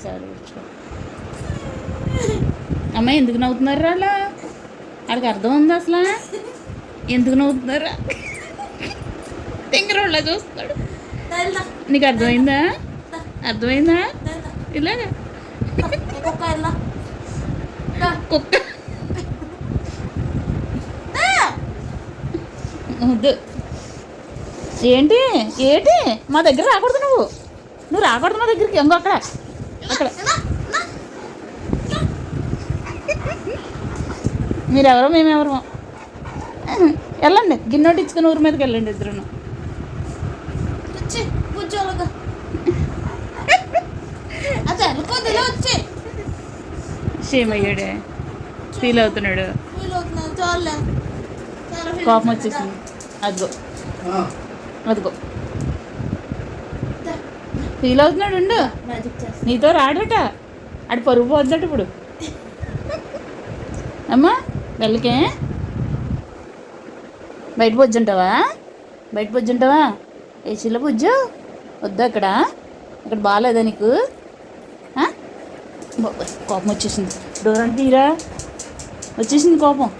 ఈసారి అమ్మ ఎందుకు నవ్వుతున్నారు అలా? వాడికి అర్థం ఉంది అసలు? ఎందుకు నవ్వుతున్నారా? తింగరోళ్ళ చూస్తాడు నీకు అర్థమైందా? అర్థమైందా? ఇలా ఇలాగా? కుక్క. వద్దు. ఏంటి? ఏంటి? మా దగ్గర రాకూడదు నువ్వు. నువ్వు రాకూడదు మా దగ్గరికి. ఇంకో అక్కడ. మీరెవరో మేమెవరో వెళ్ళండి. గిన్నె ఇచ్చుకుని ఊరి మీదకి వెళ్ళండి ఇద్దరు వచ్చి కూర్చోలుగా అది వెళ్ళిపోతే వచ్చి. షేమ్ అయ్యాడే ఫీల్ అవుతున్నాడు. కోపం. వచ్చేసింది. అదిగో. అదిగో. ఫీల్ అవుతున్నాడు ఉండు. నీతో రాడట. ఆడు పరుగు పోద్దట ఇప్పుడు. అమ్మా వెళ్ళకే. బయట బొజ్జుంటావా బయట బొజ్జుంటావా ఏసీలో బుజ్జు వద్దా అక్కడ? అక్కడ బాగాలేదా నీకు? కోపం వచ్చేసింది. డోర్ అంటే తీరా? వచ్చేసింది కోపం.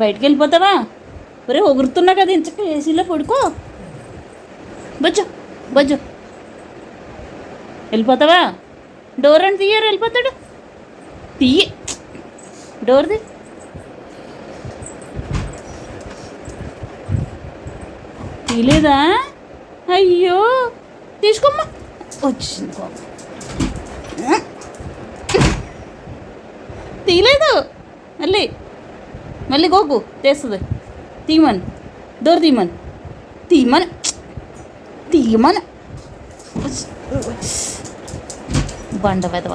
బయటికి వెళ్ళిపోతావా? ఒరే ఒగురుతున్నా కదా ఇంచక ఏసీలో పడుకో. బొజ్జు బొజ్జు. వెళ్ళిపోతావా? డోర్ అని తీయరు వెళ్ళిపోతాడు. తీయ. డోర్ది తీయలేదా అయ్యో తీసుకోమ్మా. వచ్చింది కోపం. తీయలేదు మళ్ళీ. మళ్ళీ గోకు తెస్తుంది. తీయమని. డోర్ తీమన్ తీమన్ తీయమని. బండ వెదవ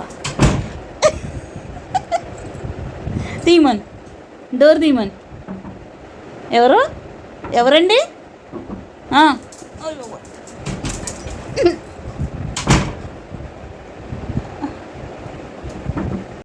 తీమన్ డోర్ తీమన్ ఎవరు ఎవరండి ఆ.